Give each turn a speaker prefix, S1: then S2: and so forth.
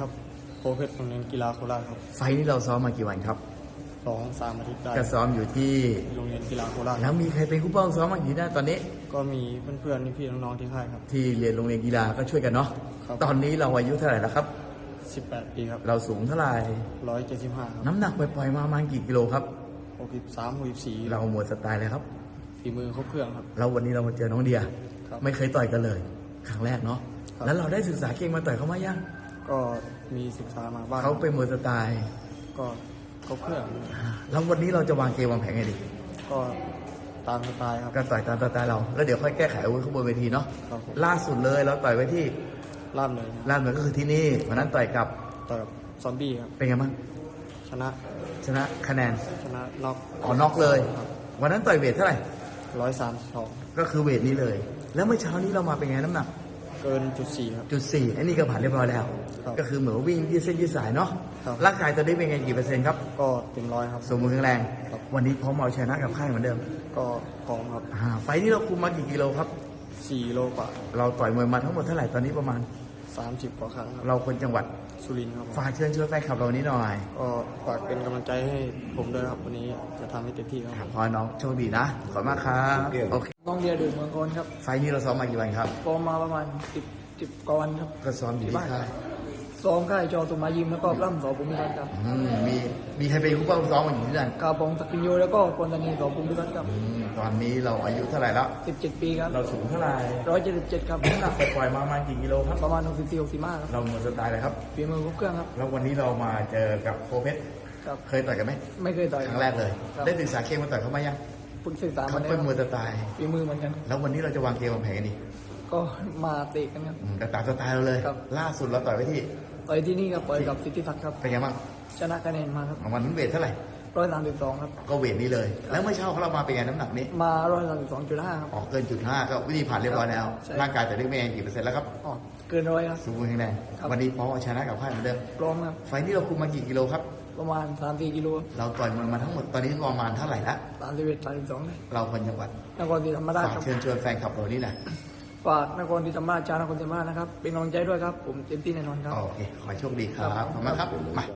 S1: ครับโปรเพชรโรงเรียนกีฬาโคราชครับ
S2: ไฟล์นี้เราซ้อมมากี่วันครับ
S1: สองสามอาทิตย์ได้
S2: ก็ซ้อมอยู่ที่
S1: โรงเรียนกีฬาโคราช
S2: แล้วมีใครเป็นคู่เป้าซ้อมมางอยู่ได้ตอนนี้
S1: ก็มีเพื่อนๆพี่ๆน้องๆที่ค่ายครับ
S2: ที่เรียนโรงเรียนกีฬาก็ช่วยกันเนาะ
S1: ครับ
S2: ตอนนี้เราอายุเท่าไหร่แล้วครับ
S1: 18ปีครับ
S2: เราสูงเท่าไหร่
S1: 175ครับ
S2: น้ำหนักปล่อยๆมาประมาณกี่กิโลครับ
S1: 63 64
S2: เราหมดสไตล์เลยครับ
S1: ฝีมือครบเครื่องครับ
S2: เราวันนี้เรามาเจอน้องเดีย
S1: ครับ
S2: ไม่เคยต่อยกันเลย ครั้งแรกเนาะ
S1: ครับ
S2: แล้วเราได้ศึกษาเก่งมาต่อยเขามายัง
S1: ก็มีศึกษามาบ้าง
S2: เขาเป็นมวยสไตล์
S1: ก็ครบเครื่อง
S2: แล้ววันนี้เราจะวางเกมวางแผนไงดี
S1: ก็ตามสไตล์ครับ
S2: ก็ต่อยตามสไตล์เรา แล้วเดี๋ยวค่อยแก้ไขอาวุ้ข้างบนเวทีเนาะ
S1: ครับผม
S2: ล่าสุดเลยเราต่อยไว้ที่
S1: ล่ามเลยครับ
S2: ลาดเหมือนก็คือที่นี่วันนั้นต่อยกับ
S1: ต่อกับซอมบี้ครับ
S2: เป็นไงบ้าง
S1: ชนะ
S2: ชนะคะแนน
S1: ชนะน็อก
S2: อ๋อน็อกเลย วันนั้นต่อยเวทเท่าไหร่
S1: ร้อยสามสอง
S2: ก็คือเวทนี้เลย แล้วเมื่อเช้านี้เรามาเป็นไงน้ำหนัก
S1: เกินจุดสี่ครับ
S2: จุดสี่อันนี้ก็ผ่านเรียบร้อยแล้ว
S1: ครับ
S2: ก็คือเหมือนว่าวิ่งยืดเส้นยืดสายเนาะ
S1: ครับ
S2: ร่างกายตอนนี้เป็นไงกี่เปอร์เซ็นต์ครับ
S1: ก็เต็มร้อยครับ
S2: สมบูรณ์แข็งแรง
S1: ครับ
S2: วันนี้พร้อมเอาชนะกับค่ายเหมือนเดิม
S1: ก็พร้อมครับ
S2: อ่าไฟล์นี้เราคุมมากี่กิโลครับ
S1: สี่โลกว่า
S2: เราต่อยมวยมาทั้งหมดเท่าไหร่ตอนนี้ประมาณ
S1: สามสิบกว่าครั้งครับ
S2: เราคนจังหวัด
S1: สุรินทร์ครับผม
S2: ฝากเชิญชวนแฟนคลับเรานี้หน่อย
S1: ก็ฝากเป็นกำลังใจให้ผมด้วยครับวันนี้จะทำให้เต็มที่ครับ
S2: ขอให้น้องโชคดีนะขอบคุณมากครับโอเค
S3: น้องเดียดูเมืองกนครับ
S2: ไฟล์นี้เราซ้อมมากี่วันครับ
S3: ฟอร์มมาประมาณสิบสิบกว่าวันครับ
S2: ก็ซ้อมอยู่ที่ค่าย
S3: ซ้อมค่ายจอตุมายิมแล้วก็ปล้ำสอบุญมิรัตน์ครับ
S2: อืมมีมีใครเป็นผู้ป้องซ้อมมาอยู่ที่นั่น
S3: กาบองสักพิญโยแล้วก็กวนตานีสอบุญมิรัตน์ครับ
S2: อืมตอนนี้เราอายุเท่าไหร่แล้ว
S3: สิบเจ็ดปีครับ
S2: เราสูงเท่าไหร่
S3: ร้อยเจ็ดสิบเจ็ดครับ
S2: น้ำหนักปล่อยๆมาประมาณกี่กิโลครับ
S3: ประมาณหกสิบสี่หกสิบห้าครับ
S2: เราหมดสไตล์เลยครับ
S3: ฝีมือครบเครื่องครับ
S2: แล้ววันนี้เรามาเจอกับโคเพชร
S3: ครับ
S2: เคยต่อยกันไหม
S3: ไม่เคยต่อย
S2: ครั้งแรกเลย
S3: ครับ
S2: ได้ศึกษาเกมมาต่อยเขาไหมายัง
S3: ฝึกศึกษา
S2: เขา
S3: มาแล้
S2: เป็นมว
S3: วย
S2: สไตล์
S3: ฝีมือเหมือนกัน
S2: แล้ววันนี้เราจะวางเกมวางแผนกันดี
S3: ก็มาเตะกันครับ
S2: อืมแต่ตามสไตล์เราเลย
S3: ครับ
S2: ล่าสุดเราต่อยไว้ที่
S3: ต่อยที่นี่ครับต่อยกับสิทธิศักดิ์ครับ
S2: เป็นไงบ้าง
S3: ชนะคะแนนมาครับ
S2: วันนั้นเวทเท่าไหร่
S3: ร้อยสามสิบสองครับ
S2: ก็เวทนี้เลย แล้วเมื่อเช้าของเรามาเป็นไงน้ำหนักนี้
S3: มาร้อยสามสิบสองจุดห้าครับ
S2: ออกเกินจุดห้าก็วิธีผ่านเรียบร้อยแล้ว
S3: ใช่
S2: ร่างกายแต่ได้เป็นไงกี่เปอร์เซ็นต์แล้วครับ
S3: อ๋อเกินร้อยครับ
S2: สมบูรณ์แข็งแรง
S3: ครับ
S2: วันนี้พร้อมเอาชนะกับค่ายเหมือนเดิม
S3: พร้อมครับ
S2: ไฟล์นี้เราคุมมากี่กิโลครับ
S3: ประมาณสามสี่กิโล
S2: เราต่อยมวยมาทั้งหมดตอนนี้ประมาณเท่าไหร่ละ
S3: สามสิบเอ็ดสามสิบสองเลย
S2: เราคนจังหวัด
S3: นครศรีธรรมราช
S2: ฝาก
S3: ครับ
S2: เชิญชวนแฟนคลับเรานี่หน่อย
S3: ฝากนครศรีธรรมราชชาวนครศรีธรรมราชนะครับ เป็นกำลังใจด้วยครับ ผมเต็มที่แน่นอนครับ
S2: โอเค ขอให้โชคดีครับขอบคุณมากครับมา